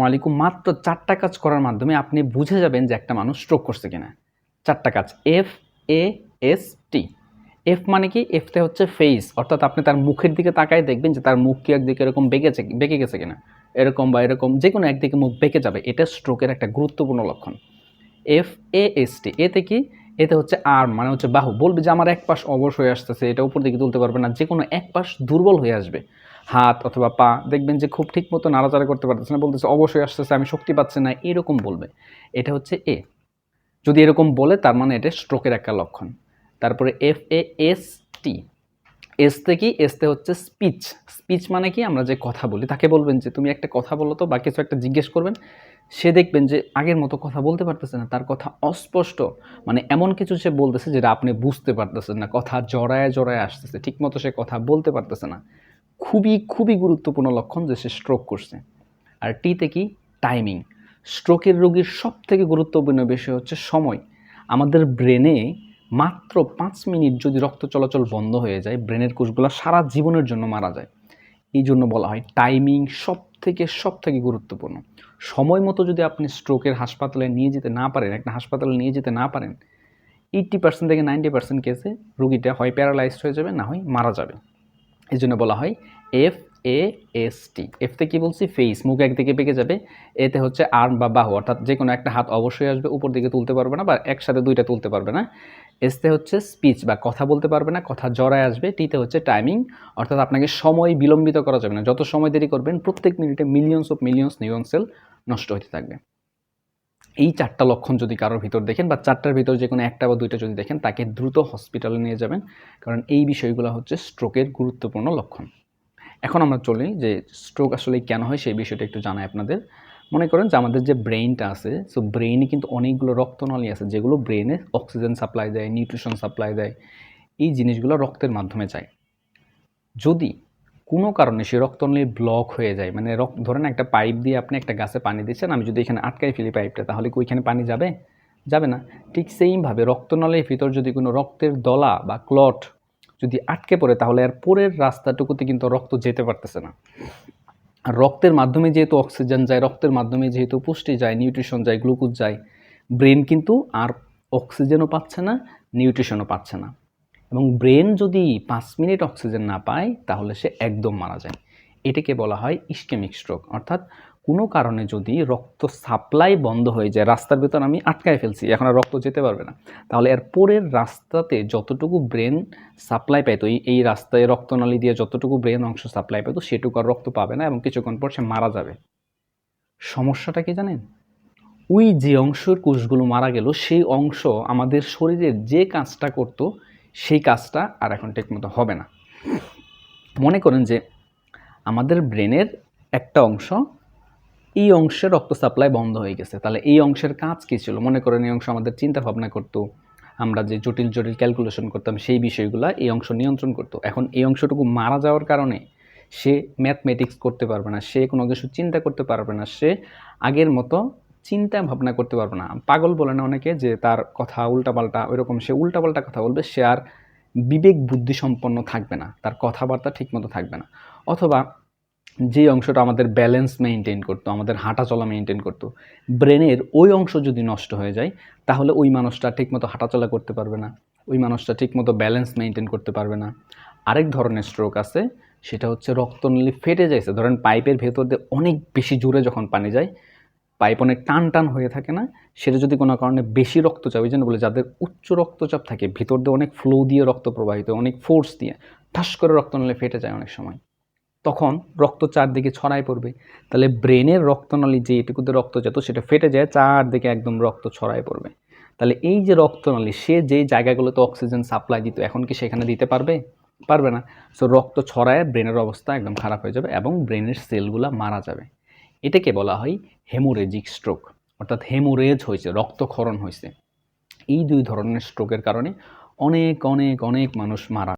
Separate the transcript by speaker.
Speaker 1: আলাইকুম। মাত্র চারটা কাজ করার মাধ্যমে আপনি বুঝে যাবেন যে একটা মানুষ স্ট্রোক করছে কিনা। চারটা কাজ। F A S T F মানে কি? এফতে হচ্ছে ফেস অর্থাৎ আপনি তার মুখের দিকে তাকায় দেখবেন যে তার মুখ কি একদিকে এরকম বেঁকেছে বেঁকে গেছে কিনা। এরকম বা এরকম যে কোনো একদিকে মুখ বেঁকে যাবে। এটা স্ট্রোকের একটা গুরুত্বপূর্ণ লক্ষণ। এফ এ এস টি এতে কি? এতে হচ্ছে আর মানে হচ্ছে বাহু। বলবে যে আমার এক পাশ অবশ হয়ে আসতেছে, এটা উপর দিকে তুলতে পারবে না যে কোনো এক পাশ দুর্বল হয়ে আসবে। হাত অথবা পা, দেখবেন যে খুব ঠিক মতো নাড়াচাড়া করতে পারতেছে না, বলতেছে অবশ্যই আসতেছে, আমি শক্তি পাচ্ছি না, এরকম বলবে। এটা হচ্ছে এ। যদি এরকম বলে, তার মানে এটা স্ট্রোকের একটা লক্ষণ। তারপরে এফ এ এস টি এসতে কি? এসতে হচ্ছে স্পিচ স্পিচ মানে কি? আমরা যে কথা বলি, তাকে বলবেন যে, তুমি একটা কথা বলো তো বা কিছু একটা জিজ্ঞেস করবেন, সে দেখবেন যে আগের মতো কথা বলতে পারতেছে না। তার কথা অস্পষ্ট মানে এমন কিছু সে বলতেছে যেটা আপনি বুঝতে পারতেছেন না। কথা জড়ায় জড়ায় আসতেছে, ঠিকমতো সে কথা বলতে পারতেছে না। খুবই খুবই গুরুত্বপূর্ণ লক্ষণ যে সে স্ট্রোক করছে। আর টিতে কি? টাইমিং স্ট্রোকের রোগীর সব থেকে গুরুত্বপূর্ণ বিষয় হচ্ছে সময়। আমাদের ব্রেনে মাত্র পাঁচ মিনিট যদি রক্ত চলাচল বন্ধ হয়ে যায়, ব্রেনের কোষগুলো সারা জীবনের জন্য মারা যায়। এই জন্য বলা হয় টাইমিং সব থেকে সব থেকে গুরুত্বপূর্ণ। সময় মতো যদি আপনি স্ট্রোকের হাসপাতালে নিয়ে যেতে না পারেন, একটা হাসপাতালে নিয়ে যেতে না পারেন, এইট্টি পার্সেন্ট থেকে নাইনটি পার্সেন্ট কেসে রুগীটা হয় প্যারালাইজড হয়ে যাবে, না হয় মারা যাবে। এই জন্য বলা হয় এফ এ এস টি এফতে কি বলছি? ফেস মুখ একদিকে পেকে যাবে। এতে হচ্ছে আর্ম বা বাহু, অর্থাৎ যে কোনো একটা হাত অবশ্যই আসবে, উপর দিকে তুলতে পারবে না বা একসাথে দুইটা তুলতে পারবে না। এসতে হচ্ছে স্পিচ বা কথা বলতে পারবে না, কথা জড়ায় আসবে। টিতে হচ্ছে টাইমিং অর্থাৎ আপনাকে সময় বিলম্বিত করা যাবে না। যত সময় দেরি করবেন, প্রত্যেক মিনিটে millions of millions neuron cell নষ্ট হতে থাকবে। এই চারটা লক্ষণ যদি কারোর ভিতর দেখেন, বা চারটার ভিতর যে কোনো একটা বা দুইটা যদি দেখেন, তাকে দ্রুত হসপিটালে নিয়ে যাবেন। কারণ এই বিষয়গুলো হচ্ছে স্ট্রোকের গুরুত্বপূর্ণ লক্ষণ। এখন আমরা চলি যে স্ট্রোক আসলে কেন হয় সেই বিষয়টা একটু জানাই আপনাদের। মনে করেন যে আমাদের যে ব্রেইনটা আছে সো ব্রেইনে কিন্তু অনেকগুলো রক্তনালী আছে, যেগুলো ব্রেনে অক্সিজেন সাপ্লাই দেয় নিউট্রিশন সাপ্লাই দেয়, এই জিনিসগুলো রক্তের মাধ্যমে যায়। যদি কোনো কারণে সে রক্তনালী ব্লক হয়ে যায় মানে রক্ত, ধরেন একটা পাইপ দিয়ে আপনি একটা গাছে পানি দিচ্ছেন, আমি যদি এখানে আটকাই ফেলি পাইপটা তাহলে কি ওইখানে পানি যাবে? যাবে না। ঠিক সেইমভাবে রক্তনালীর ভিতর যদি কোনো রক্তের দলা বা ক্লট যদি আটকে পড়ে, তাহলে আর পরের রাস্তাটুকুতে কিন্তু রক্ত যেতে পারতেছে না। আর রক্তের মাধ্যমে যেহেতু অক্সিজেন যায়, রক্তের মাধ্যমে যেহেতু পুষ্টি যায়, নিউট্রিশন যায়, গ্লুকোজ যায়, ব্রেন কিন্তু আর অক্সিজেনও পাচ্ছে না, নিউট্রিশনও পাচ্ছে না। এবং ব্রেন যদি পাঁচ মিনিট অক্সিজেন না পায়, তাহলে সে একদম মারা যায়। এটাকে বলা হয় ইস্কেমিক স্ট্রোক। অর্থাৎ কোনো কারণে যদি রক্ত সাপ্লাই বন্ধ হয়ে যায়, রাস্তার ভেতর আমি আটকায় ফেলছি, এখন আর রক্ত যেতে পারবে না। তাহলে এর পরের রাস্তাতে যতটুকু ব্রেন সাপ্লাই পেতো এই এই রাস্তায় রক্তনালী দিয়ে যতটুকু ব্রেন অংশ সাপ্লাই পেতো সেটুকু আর রক্ত পাবে না এবং কিছুক্ষণ পর সে মারা যাবে। সমস্যাটা কি জানেন? ওই যে অংশের কোষগুলো মারা গেল, সেই অংশ আমাদের শরীরের যে কাজটা করত, সেই কাজটা আর এখন ঠিকমতো হবে না। মনে করেন যে আমাদের ব্রেনের একটা অংশ এই অংশে রক্ত সাপ্লাই বন্ধ হয়ে গেছে। তাহলে এই অংশের কাজ কী ছিল? মনে করেন এই অংশ আমাদের চিন্তা ভাবনা করতো, আমরা যে জটিল জটিল ক্যালকুলেশন করতাম, সেই বিষয়গুলো এই অংশ নিয়ন্ত্রণ করতো। এখন এই অংশটুকু মারা যাওয়ার কারণে সে ম্যাথমেটিক্স করতে পারবে না, সে কোনো কিছু চিন্তা করতে পারবে না, সে আগের মতো চিন্তা ভাবনা করতে পারবে না। পাগল বলে না অনেকে যে তার কথা উল্টাপাল্টা, ওইরকম সে উল্টাপাল্টা কথা বলবে, সে আর বিবেক বুদ্ধি সম্পন্ন থাকবে না, তার কথাবার্তা ঠিকমতো থাকবে না। অথবা যে অংশটা আমাদের ব্যালেন্স মেনটেন করতো, আমাদের হাঁটা চলা মেনটেন করতো ব্রেনের ওই অংশ যদি নষ্ট হয়ে যায়, তাহলে ওই মানুষটা ঠিকমতো হাঁটাচলা করতে পারবে না, ওই মানুষটা ঠিকমতো ব্যালেন্স মেনটেন করতে পারবে না। আরেক ধরনের স্ট্রোক আছে, সেটা হচ্ছে রক্তনলী ফেটে যাইছে। ধরেন পাইপের ভেতর দিয়ে অনেক বেশি জোরে যখন পানি যায়, পাইপ অনেক টান টান হয়ে থাকে না, সেটা যদি কোনো কারণে বেশি রক্তচাপ, এই জন্য বলে যাদের উচ্চ রক্তচাপ থাকে, ভিতর দিয়ে অনেক ফ্লো দিয়ে রক্ত প্রবাহিত, অনেক ফোর্স দিয়ে, ঠাস করে রক্তনলী ফেটে যায় অনেক সময়। তখন রক্ত চারদিকে ছড়ায় পড়বে। তাহলে ব্রেনের রক্তনালী যে এটুকুতে রক্ত যেত সেটা ফেটে যায়, চারদিকে একদম রক্ত ছড়ায় পড়বে। তাহলে এই যে রক্তনালী, সে যে জায়গাগুলোতে অক্সিজেন সাপ্লাই দিত, এখন কি সেখানে দিতে পারবে? পারবে না। সো রক্ত ছড়ায় ব্রেনের অবস্থা একদম খারাপ হয়ে যাবে এবং ব্রেনের সেলগুলো মারা যাবে। এটাকে বলা হয় হেমোরেজিক স্ট্রোক, অর্থাৎ হেমোরেজ হয়েছে, রক্তক্ষরণ হয়েছে। এই দুই ধরনের স্ট্রোকের কারণে অনেক অনেক অনেক মানুষ মারা